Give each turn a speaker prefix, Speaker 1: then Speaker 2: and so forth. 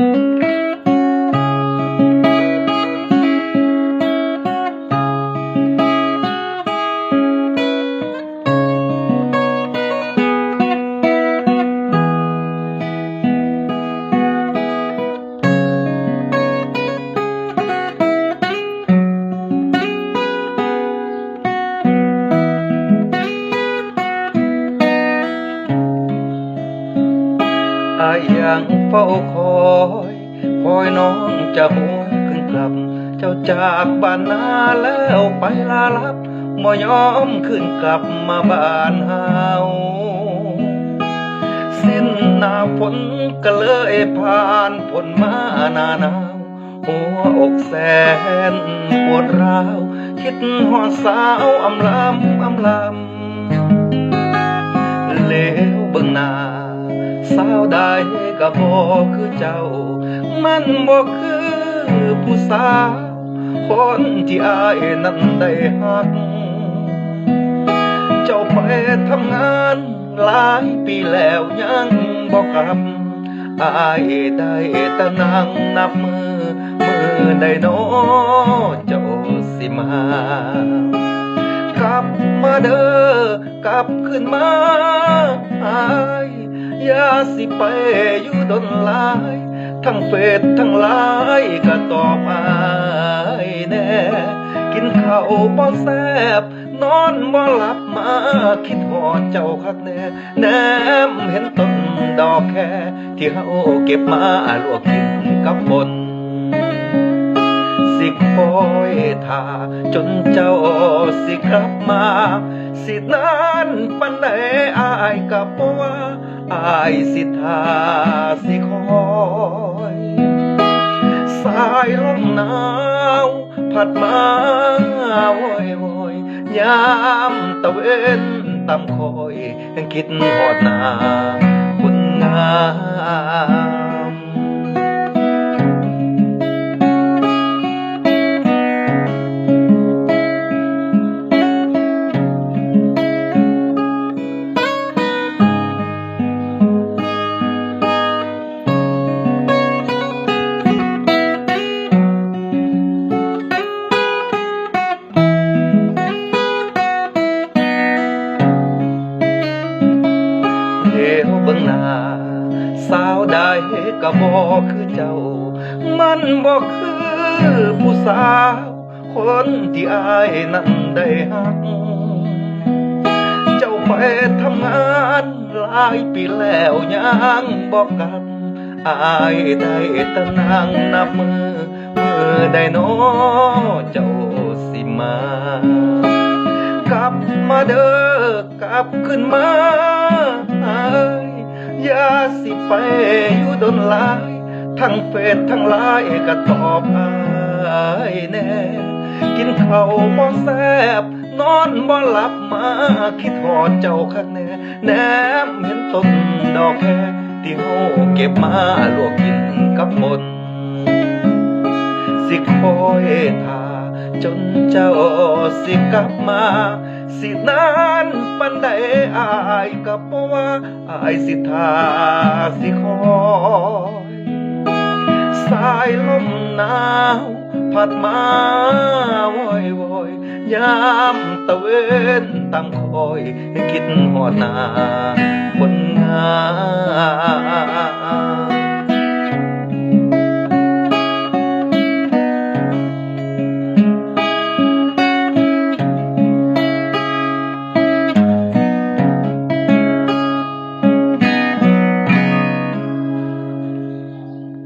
Speaker 1: อา ยังเฝ้าคอย คอยน้องจะหวนขึ้นกลับ เจ้าจากบ้านนาแล้วไปลาลับบ่ยอมขึ้นกลับมาบ้านเฮาสิ้นหนาฝนก็เลยผ่านฝนมาหนาหนาวหัวอกแสนปวดร้าว คิดหอดสาวอำลำอำลำาวใดก็บ่คือเจ้า มันบ่คือผู้สาวคนที่อายนั้นได้ฮัก เจ้าไปทำงานหลายปีแล้วยังบ่กลับอายได้แต่นั่งนับมือ มือได้โนเจ้าสิมากลับมาเด้อกลับขึ้นมาอาย ยาสิไปอยู่ดนลาย ทั้งเฟซทั้งไลน์ก็ตอบอายแน่ กินข้าวบ่แซบนอนบ่หลับมา คิดหอดเจ้าคักแน่ แนมเห็นต้นดอกแค่ ที่เฮาเก็บมาลวกกินกับบนสิคอยท่าจนเจ้าสิกลับมา สินานปันใดอายกับว่า อายสิทาสิคอยสายลมหนาวผัดมาโวยโวยยามตะเวนตำคอยยังคิดหอดนาคนงาม หน้าสาวใดก็บ่คือเจ้า มันบ่คือผู้สาว คนที่อายนั้นได้ฮัก เจ้าไปทำงานหลายปีแล้วยังบอกกลับอายได้แต่นั่งนับมือมือได้น้อเจ้าสิมากลับมาเด้อกลับขึ้นมา สิไปอยู่ดนลาย ทั้งเฟซทั้งไลน์ก็ตอบอายแน่ กินข้าวบ่แซ่บนอนบ่หลับมาคิดหอดเจ้าคักแน่แนมเห็นต้นดอกแค่ที่เฮาเก็บมาลวกกินกับมนสิคอยท่าจนเจ้าสิกลับมา สินานปันใดอายกับบ่ว่าอายสิท่าสิคอยสายลมหนาวพัดมาโวยโวยยามตะเวนตามคอยคิดหอดนาคนงาม